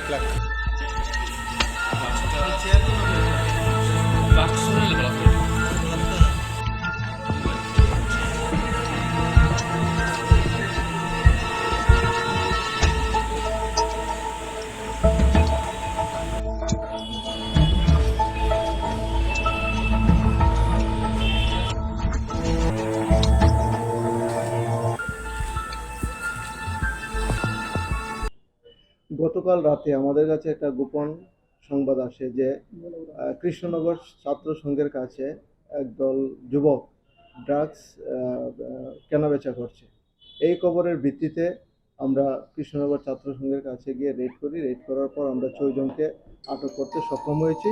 এক লাখ গতকাল রাতে আমাদের কাছে একটা গোপন সংবাদ আসে যে কৃষ্ণনগর ছাত্র সংঘের কাছে একদল যুবক ড্রাগস কেনাবেচা করছে। এই খবরের ভিত্তিতে আমরা কৃষ্ণনগর ছাত্র সংঘের কাছে গিয়ে রেড করি। রেড করার পর আমরা ছয়জনকে আটক করতে সক্ষম হয়েছি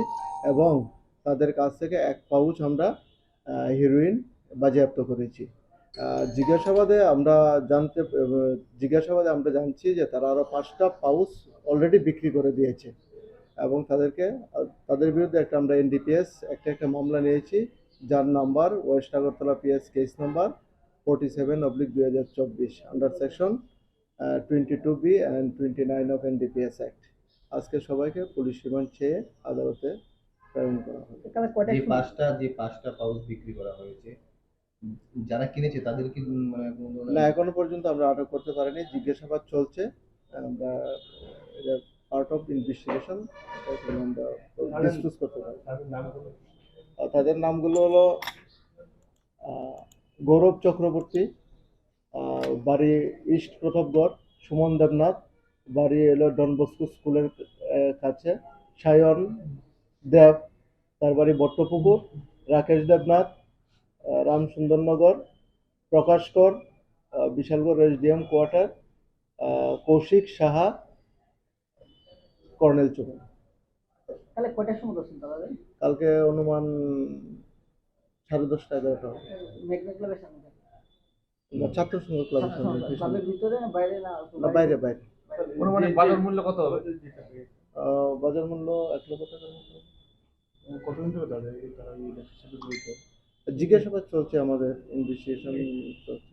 এবং তাদের কাছ থেকে এক পাউচ আমরা হিরোইন বাজেয়াপ্ত করেছি। জিজ্ঞাসাবাদে আমরা জানতে জিজ্ঞাসাবাদে আমরা জানছি যে তারা আরও পাঁচটা পাউচ অলরেডি বিক্রি করে দিয়েছে এবং তাদেরকে তাদের বিরুদ্ধে একটা আমরা এনডিপিএস একটা একটা মামলা নিয়েছি যার number west Agartala PS case number forty seven oblique দুই হাজার চব্বিশ under section twenty two B and twenty nine of NDPS act আজকে সবাইকে পুলিশ রিমান্ড চেয়ে আদালতে প্রেরণ করা হবে। পাঁচটা যে পাঁচটা পাউচ বিক্রি করা হয়েছে যারা কিনেছে তাদের কি মানে না এখনও পর্যন্ত আমরা আটক করতে পারিনি। জিজ্ঞাসাবাদ চলছে। আমরা এটা পার্ট অফ ইনভেস্টিগেশন আমরা ডিসকাস করতে পারি। তাদের নামগুলো? হলো গৌরব চক্রবর্তী বাড়ি ইস্ট প্রতাপগড় সুমন দেবনাথ বাড়ি এলো ডনবস্কো স্কুলের কাছে সায়ন দেব তার বাড়ি বট্টপুকুর রাকেশ দেবনাথ রামসুন্দরনগর প্রকাশ কর আহ, Bishalgarh SDM quarter Kaushik Saha colonel চুপন তাহলে কয়টার সময় দর্শন দাদা কালকে অনুমান সাড়ে দশটা এগারোটা ক্লাবের সামনে ছাত্র সংঘ ক্লাবের সামনে ভিতরে বাইরে না না, বাইরে বাইরে। অনুমানিক বাজার মূল্য কত হবে? আহ, বাজার মূল্য এক লক্ষ টাকার মতো। কতদিন ধরে জিজ্ঞাসাবাদ চলছে আমাদের চলছে।